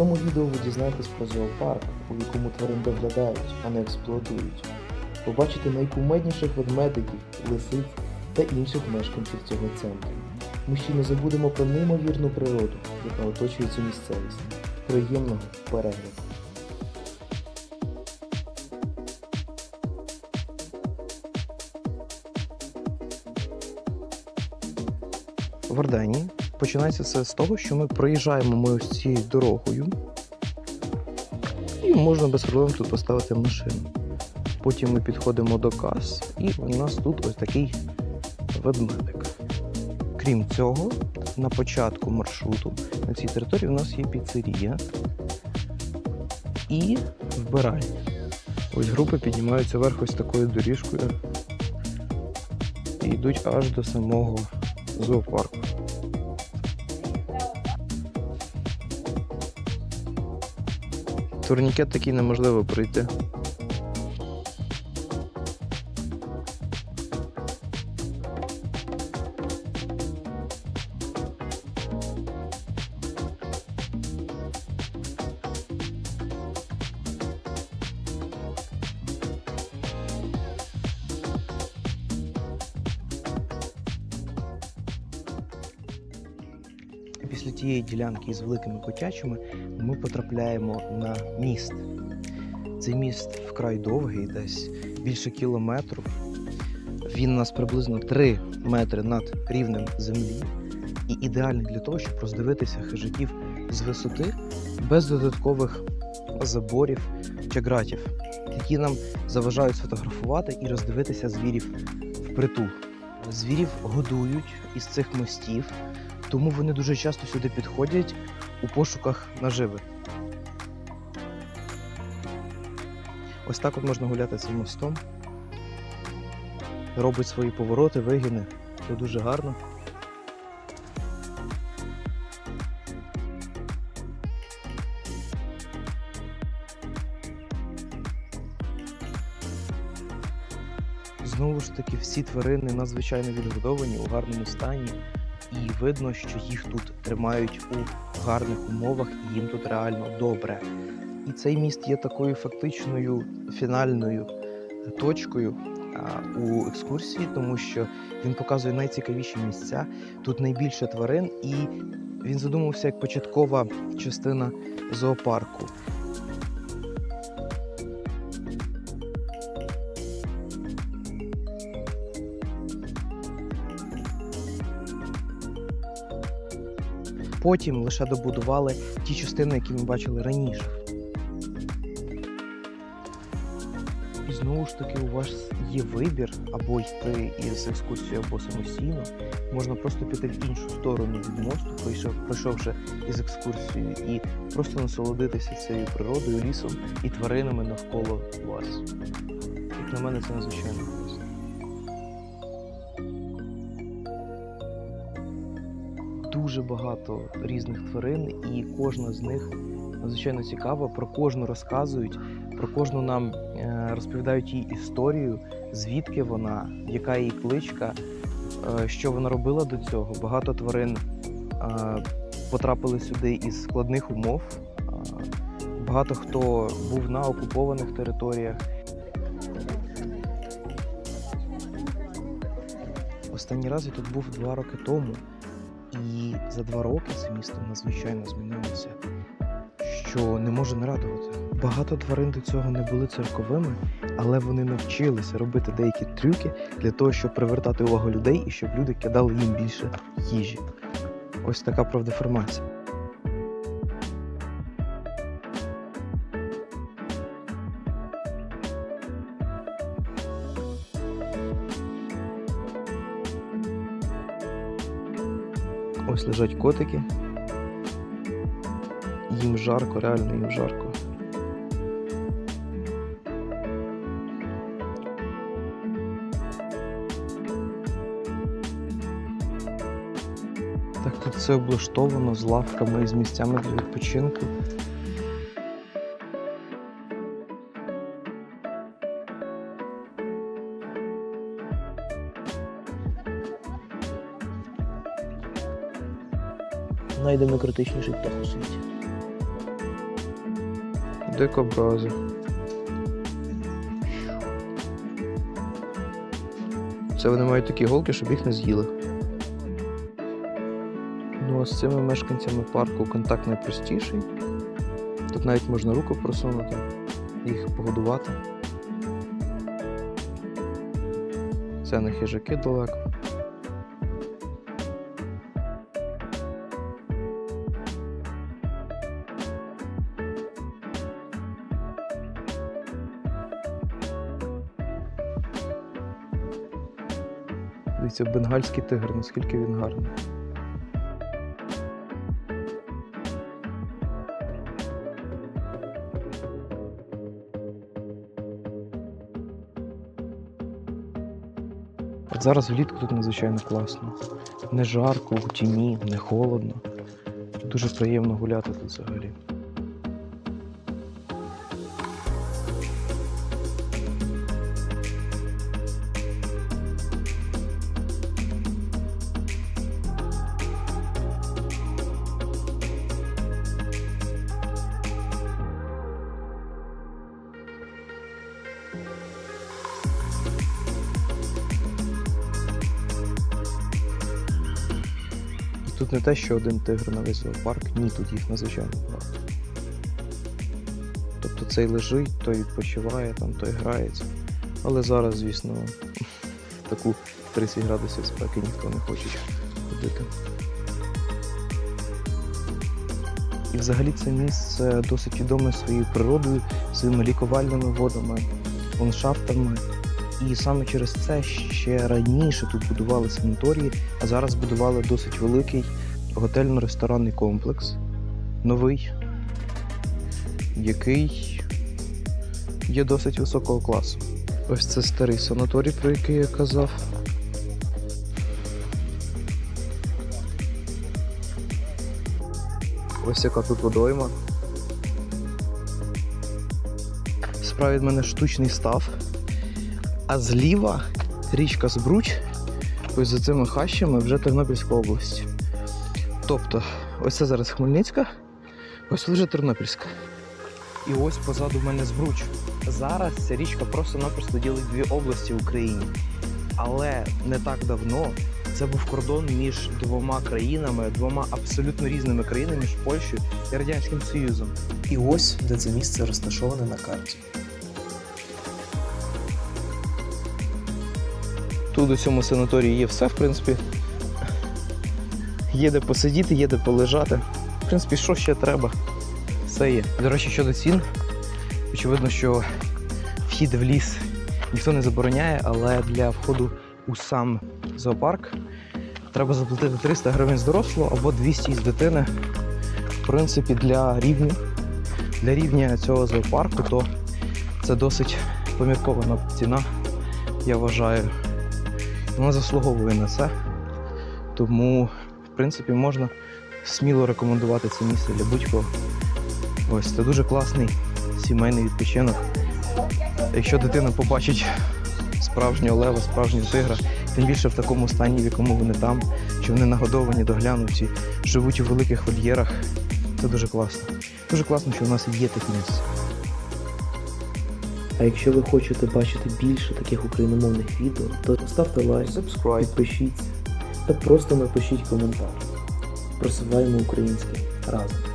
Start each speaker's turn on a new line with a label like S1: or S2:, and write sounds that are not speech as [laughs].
S1: цьому відео ви дізнаєтесь про зоопарк, у якому тварин доглядають, а не експлуатують. Побачите найкумедніших ведмедиків, лисиць та інших мешканців цього центру. Ми ще не забудемо про неймовірну природу, яка оточує цю місцевість. Приємного перегляду!
S2: в Арденії. Починається все з того, що ми проїжджаємо ми ось цією дорогою, і можна без проблем тут поставити машину. Потім ми підходимо до кас, і у нас тут ось такий ведмедик. Крім цього, на початку маршруту на цій території у нас є піцерія і вбиральня. Ось групи піднімаються вверх ось такою доріжкою і йдуть аж до самого зоопарку. Турнікет такий неможливо пройти. Після тієї ділянки з великими котячими ми потрапляємо на міст. Цей міст вкрай довгий, десь більше кілометру. Він у нас приблизно 3 метри над рівнем землі і ідеальний для того, щоб роздивитися хижаків з висоти без додаткових заборів чи ґратів, які нам заважають сфотографувати і роздивитися звірів впритул. Звірів годують із цих мостів, тому вони дуже часто сюди підходять у пошуках наживи. Ось так от можна гуляти цим мостом. Робить свої повороти, вигини. Це дуже гарно. Знову ж таки, всі тварини надзвичайно відгодовані у гарному стані, і видно, що їх тут тримають у гарних умовах і їм тут реально добре. І цей міст є такою фактичною фінальною точкою а, у екскурсії, тому що він показує найцікавіші місця. Тут найбільше тварин, і він задумався як початкова частина зоопарку. Потім лише добудували ті частини, які ми бачили раніше. І знову ж таки, у вас є вибір або йти із екскурсією, або самостійно. Можна просто піти в іншу сторону від мосту, пройшов, пройшовши із екскурсією, і просто насолодитися цією природою, лісом і тваринами навколо вас. Як на мене, це надзвичайно дуже багато різних тварин, і кожна з них надзвичайно цікава. Про кожну розказують, про кожну нам е, розповідають її історію, звідки вона, яка її кличка, е, що вона робила до цього. Багато тварин е, потрапили сюди із складних умов. Багато хто був на окупованих територіях. Останній раз я тут був два роки тому. За два роки це місто надзвичайно змінилося, що не може не радувати. Багато тварин до цього не були церковими, але вони навчилися робити деякі трюки для того, щоб привертати увагу людей і щоб люди кидали їм більше їжі. Ось така правдеформація. Ось лежать котики. Їм жарко, реально їм жарко. Так тут все облаштовано з лавками і з місцями для відпочинку. Найдемократичніший птах у світі. Дикобрази. Це вони мають такі голки, щоб їх не з'їли. Ну а з цими мешканцями парку контакт найпростіший. Тут навіть можна руку просунути, їх погодувати. Це не хижаки далеко. Дивіться, бенгальський тигр, наскільки він гарний. От зараз влітку тут надзвичайно класно. Не жарко, у тіні, не холодно. Дуже приємно гуляти тут взагалі. Тут не те, що один тигр на весь зоопарк, ні, тут їх надзвичайно багато. Тобто цей лежить, той відпочиває, там, той грається. Але зараз, звісно, [laughs] таку 30 градусів спеки ніхто не хоче ходити. І взагалі це місце досить відоме своєю природою, своїми лікувальними водами, ландшафтами. І саме через це ще раніше тут будували санаторії, а зараз будували досить великий готельно-ресторанний комплекс, новий, який є досить високого класу. Ось це старий санаторій, про який я казав. Ось яка тут водойма. Справа від мене штучний став. А зліва річка Збруч, ось за цими хащами вже Тернопільська область. Тобто, ось це зараз Хмельницька, ось вже Тернопільська. І ось позаду в мене Збруч. Зараз ця річка просто-напросто ділить дві області в Україні. Але не так давно це був кордон між двома країнами, двома абсолютно різними країнами, між Польщею і Радянським Союзом.
S1: І ось де це місце розташоване на карті.
S2: Тут у цьому санаторії є все, в принципі. Є де посидіти, є де полежати. В принципі, що ще треба? Все є. До речі, щодо цін, очевидно, що вхід в ліс ніхто не забороняє, але для входу у сам зоопарк треба заплатити 300 гривень з дорослого або 200 з дитини. В принципі, для рівня, для рівня цього зоопарку, то це досить поміркована ціна, я вважаю. Вона заслуговує на це. Тому, в принципі, можна сміло рекомендувати це місце для будь-кого. Ось це дуже класний сімейний відпочинок. Якщо дитина побачить справжнього лева, справжнього тигра, тим більше в такому стані, в якому вони там, що вони нагодовані, доглянуті, живуть у великих вольєрах. Це дуже класно. Дуже класно, що в нас є таке місце.
S1: А якщо ви хочете бачити більше таких україномовних відео, то ставте лайк,
S2: Subscribe.
S1: підпишіться та просто напишіть коментар. Просуваємо українське разом.